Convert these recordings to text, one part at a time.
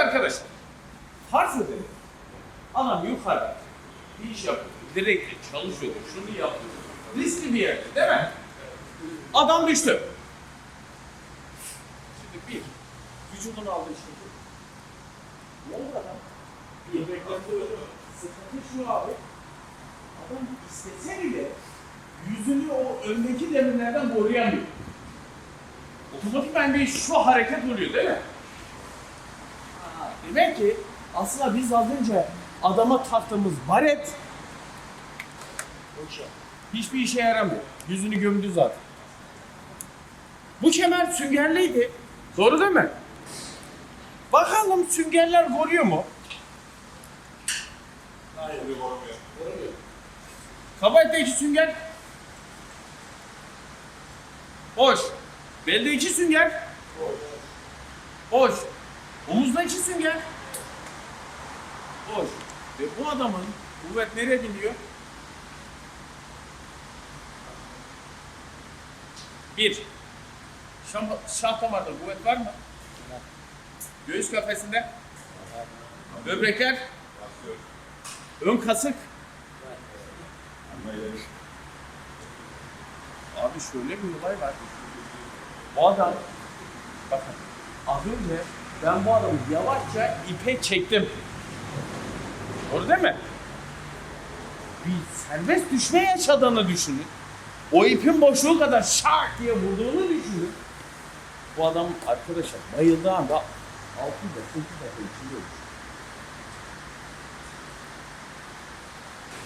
arkadaşlar farz edelim. Adam yukarı bir iş yapıyor. Direkt çalışıyor. Şunu yapıyor. Riskli bir yerde değil mi? Adam düştü. Şimdi bir, vücudun aldığı şey bu. Ne oldu adam? Bir beklenti öyle. Sıkıntı şu abi. Adam istese bile yüzünü o öndeki demirlerden koruyamıyor. Otomatikman bir şu hareket oluyor değil mi? Demek ki aslında biz az önce adama taktığımız baret hiçbir işe yaramıyor. Yüzünü gömdü zaten. Bu kemer süngerliydi. Doğru değil mi? Bakalım süngerler koruyor mu? Hayır, olmuyor. Kabahatteki sünger boş. Beldeki sünger boş. Omuzdaki sünger boş. Ve bu adamın kuvvet nereye biniyor? Bir. Şah, şah damarda kuvvet var mı? Göğüs kafesinde. Böbrekler. Ön kasık. Abi şöyle bir olay var. Bu adam, bakın az önce ben bu adamı yavaşça ipe çektim. Doğru değil mi? Bir serbest düşme yaşadığını düşünün. O ipin boşluğu kadar şak diye vurduğunu düşünün. Bu adam arkadaşlar bayıldığı anda 6 da 8 dakika içinde ölmüş.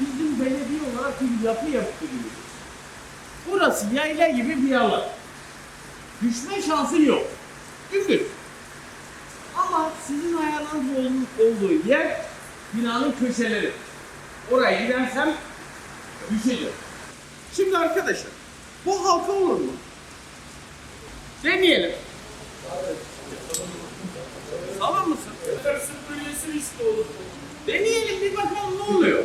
Bizim belediye olarak bir yapı yaptırıyoruz. Burası yayla gibi bir alan. Düşme şansı yok. Dümdüz. Sizin ayağınız ol- olduğu yer binanın köşeleri. Oraya gidersem düşeceğim. Şimdi arkadaşlar bu halka olur mu? Deneyelim. Sağlam mısın? Sırt bölgesi riskli olur. Deneyelim bir bakalım ne oluyor.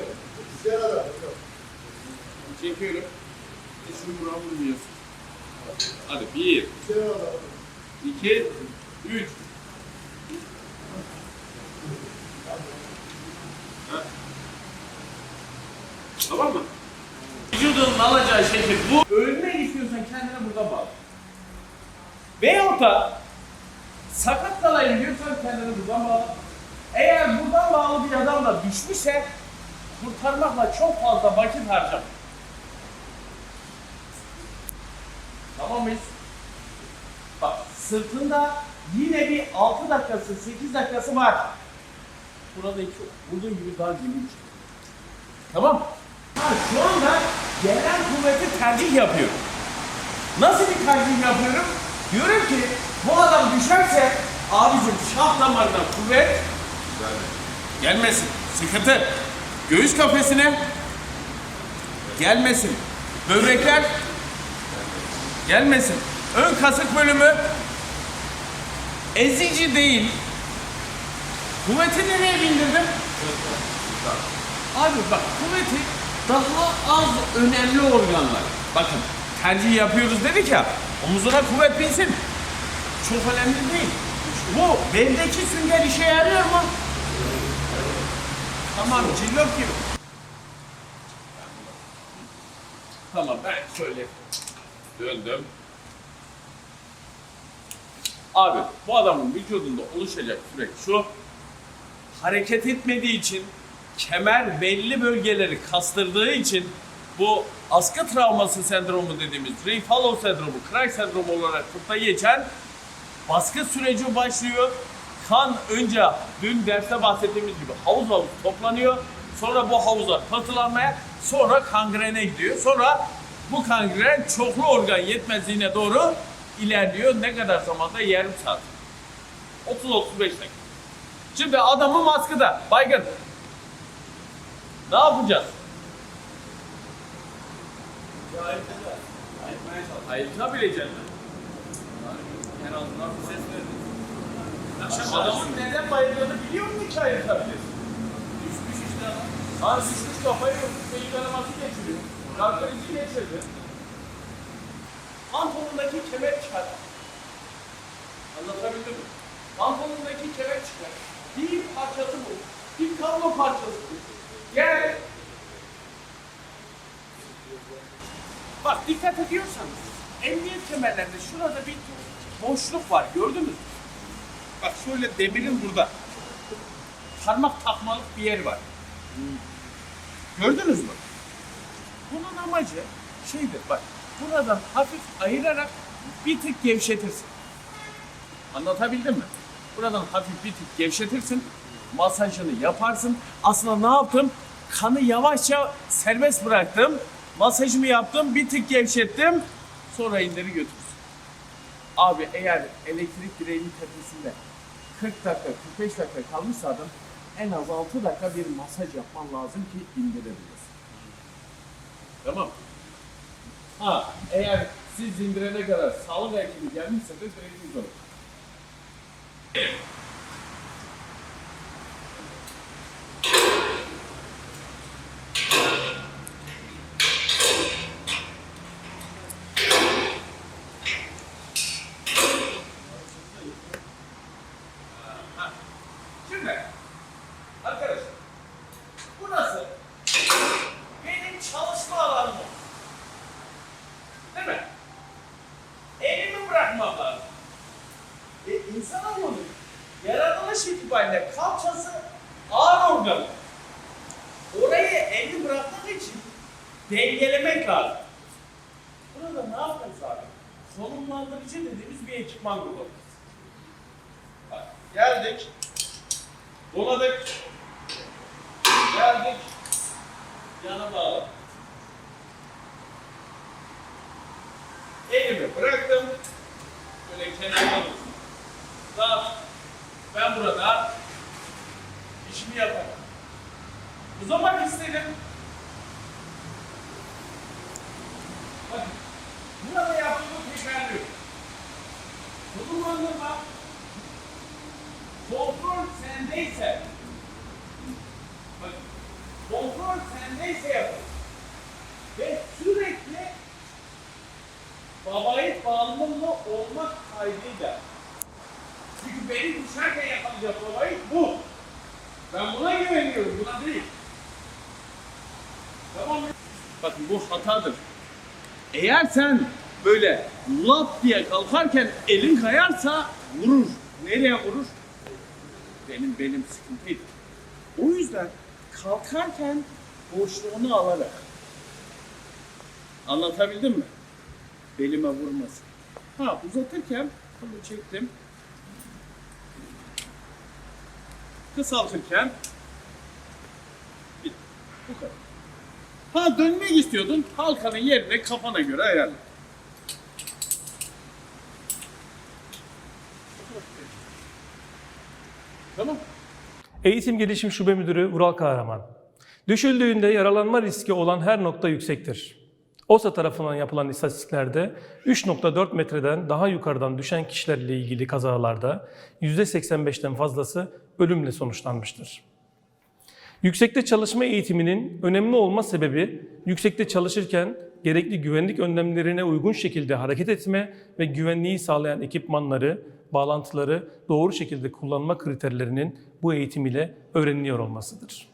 Çekiyorum. De Şunu buraya vurmuyorsun. Hadi bir, iki, üç. Tamam mı? Vücudunun alacağı şekil bu. Ölmek istiyorsan kendine burada bağla. Veyahut da sakat kalayım diyorsan kendini buradan bağla. Eğer buradan bağlı bir adam da düşmüşse kurtarmakla çok fazla vakit harcama. Tamam mıyız? Bak sırtında yine bir 6 dakikası, 8 dakikası var. Burada iki, vurduğun gibi daha geniş. Tamam. Ha, şu anda gelen kuvveti tercih yapıyorum. Nasıl bir tercih yapıyorum? Diyorum ki bu adam düşerse abicim şah damarına kuvvet gelmesin. Sıkıntı. Göğüs kafesine gelmesin. Böbrekler gelmesin. Ön kasık bölümü ezici değil. Kuvveti nereye bindirdim? Abi bak kuvveti daha az önemli organlar. Bakın tercih yapıyoruz dedik ya omuzuna kuvvet binsin. Çok önemli değil. Bu beldeki sünger işe yarıyor mu? Tamam cillop gibi. Tamam ben şöyle döndüm. Abi bu adamın vücudunda oluşacak süreç şu. Hareket etmediği için kemer belli bölgeleri kastırdığı için bu askı travması sendromu dediğimiz Ray Follow sendromu, Craig sendromu olarak tıpta geçen baskı süreci başlıyor. Kan önce dün derste bahsettiğimiz gibi havuz havuz toplanıyor. Sonra bu havuzlar pıhtılanmaya, sonra kangrene gidiyor. Sonra bu kangren çoklu organ yetmezliğine doğru ilerliyor. Ne kadar zamanda? Yarım saat. 30-35 dakika. Şimdi adamın maskıda, baygın. Ne yapacağız? Ayıtabileceksin mi? En azından bir ses verin. Adamın neden bayıldığını biliyor musun ki ayırtabilirsin? Düşmüş işte adam. Lan düşmüş kafayı vurmuş, beyin kanaması geçiriyor. Krizi geçirdi. Pantolondaki kemer çıkar. Anlatabildim mi? Pantolondaki kemer çıkar. Bir parçası bu. Bir kablo parçası bu. Gel. Bak dikkat ediyorsanız emniyet kemerlerinde şurada bir boşluk var gördünüz mü? Bak şöyle demirin burada. Parmak takmalık bir yer var. Gördünüz mü? Bunun amacı şeydir bak. Buradan hafif ayırarak bir tık gevşetirsin. Anlatabildim mi? Buradan hafif bir tık gevşetirsin. Masajını yaparsın. Aslında ne yaptım? Kanı yavaşça serbest bıraktım. Masajımı yaptım. Bir tık gevşettim. Sonra indir götürsün. Abi eğer elektrik direğinin tepesinde 40 dakika, 45 dakika kalmışsa adam en az 6 dakika bir masaj yapman lazım ki indirebilesin. Tamam. Ha, eğer siz indirene kadar sağlık ekibi gelmişse de direkt uzanın. Şimdi arkadaşlar burası benim çalışma alanım. Değil mi? Elimi bırakmam lazım. E, insan olmalı. Yaratılış itibariyle kalçası ağır organı. Orayı eli bırakmak için dengelemek lazım. Burada ne yapacağız abi? Konumlandırıcı dediğimiz bir ekipman kullanacağız. Bak, geldik. Doladık. Geldik. Yana bağladık. Elimi bıraktım. Böyle kenara Daha ben burada işimi yaparım. Uzamak istedim. Bakın. Burada yaptığımı tekrarlıyorum. Konumlandırma kontrol sendeyse bak kontrol sendeyse yapın ve sürekli babayı bağımlı olmak kaydıyla çünkü beni düşerken yakalayacak babayı bu ben buna güveniyorum buna değil tamam mı? Bakın bu hatadır. Eğer sen böyle lap diye kalkarken elin kayarsa vurur. Nereye vurur? benim benim sıkıntıydı. O yüzden kalkarken boşluğunu alarak anlatabildim mi? Belime vurmasın. Ha uzatırken bunu çektim. Kısaltırken bitti. Bu kadar. Ha dönmek istiyordun. Halkanın yerine kafana göre ayarla. Tamam. Eğitim Gelişim Şube Müdürü Vural Kahraman. Düşüldüğünde yaralanma riski olan her nokta yüksektir. OSA tarafından yapılan istatistiklerde 3.4 metreden daha yukarıdan düşen kişilerle ilgili kazalarda %85'ten fazlası ölümle sonuçlanmıştır. Yüksekte çalışma eğitiminin önemli olma sebebi yüksekte çalışırken gerekli güvenlik önlemlerine uygun şekilde hareket etme ve güvenliği sağlayan ekipmanları, bağlantıları doğru şekilde kullanma kriterlerinin bu eğitim ile öğreniliyor olmasıdır.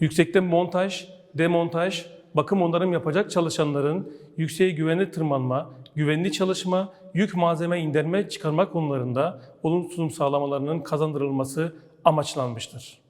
Yüksekte montaj, demontaj, bakım onarım yapacak çalışanların yükseğe güvenli tırmanma, güvenli çalışma, yük malzeme indirme çıkarma konularında olumsuz sağlamalarının kazandırılması amaçlanmıştır.